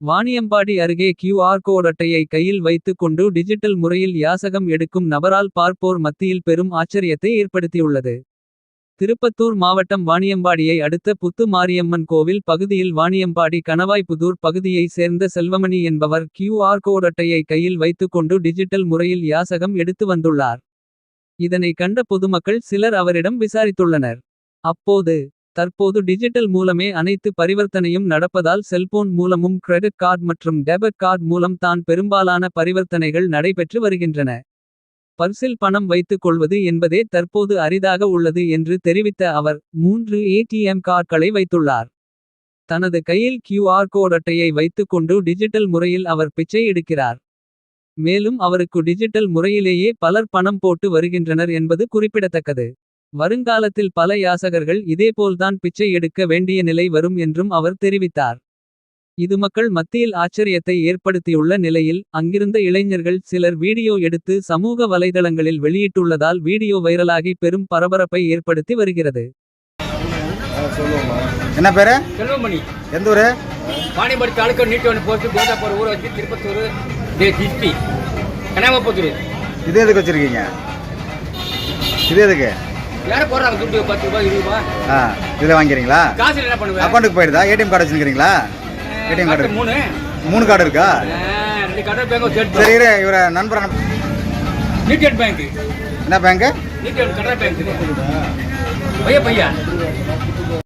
வாணியம்பாடி அருகே QR code அட்டையை கையில் வைத்துக் கொண்டு டிஜிட்டல் முறையில் யாசகம் எடுக்கும் நபரால் பார்ப்போர் மத்தியில் பெரும் ஆச்சரியத்தை ஏற்படுத்தியுள்ளது. திருப்பத்தூர் மாவட்டம் வாணியம்பாடியை அடுத்த புத்து மாரியம்மன் கோவில் பகுதியில் வாணியம்பாடி கணவாய்புதூர் பகுதியை சேர்ந்த செல்வமணி என்பவர் கியூஆர் கோட் அட்டையை கையில் வைத்துக் கொண்டு டிஜிட்டல் முறையில் யாசகம் எடுத்து வந்துள்ளார். இதனை கண்ட பொதுமக்கள் சிலர் அவரிடம் விசாரித்துள்ளனர். அப்போது தற்போது டிஜிட்டல் மூலமே அனைத்து பரிவர்த்தனையும் நடப்பதால் செல்போன் மூலமும் கிரெடிட் கார்டு மற்றும் டெபிட் கார்டு மூலம் தான் பெரும்பாலான பரிவர்த்தனைகள் நடைபெற்று வருகின்றன. பர்சில் பணம் வைத்துக் கொள்வது என்பதே தற்போது அரிதாக உள்ளது என்று தெரிவித்த அவர். மூன்று ஏடிஎம் கார்டுகளை வைத்துள்ளார். தனது கையில் கியூஆர் கோட் அட்டையை வைத்துக் கொண்டு டிஜிட்டல் முறையில் அவர் பிச்சை எடுக்கிறார். மேலும் அவருக்கு டிஜிட்டல் முறையிலேயே பலர் பணம் போட்டு வருகின்றனர் என்பது குறிப்பிடத்தக்கது. வருங்காலத்தில் பல யாசகர்கள் இதேபோல்தான் பிச்சை எடுக்க வேண்டிய நிலை வரும் என்றும் அவர் தெரிவித்தார். இது மக்கள் மத்தியில் ஆச்சரியத்தை ஏற்படுத்தியுள்ள நிலையில். அங்கிருந்த இளைஞர்கள் சிலர் வீடியோ எடுத்து சமூக வலைதளங்களில் வெளியிட்டுள்ளதால் வீடியோ வைரலாகி பெரும் பரபரப்பை ஏற்படுத்தி வருகிறது. என்ன பேரு செல்வமணி எந்த ஊரு வாணிபடி தாலுக்கா நீட்டு ஒன்று போட்டு கோதாப்பூர் ஊரை வச்சு திருப்பத்தூர் டிஸ்டி கனாமப்பத்தூர் இது எதுக்கு வச்சிருக்கீங்க இது எதுக்கு யாரும் போடுறாங்க துட்டு பத்து ரூபாய் இருபது ரூபாய் ஆ இதில் வாங்கிறீங்களா காசு என்ன பண்ணுவேன் அக்கௌண்ட்டுக்கு போயிடுதா? ஏடிஎம் கார்டு வச்சுருக்கீங்களா ஏடிஎம் கார்டு. மூணு. மூணு கார்டு இருக்கா? ரெண்டு பேங்க் ஸ்டேட் சரி இரு இவரை நண்பர் பேங்க். என்ன பேங்க். பையன் பையன்.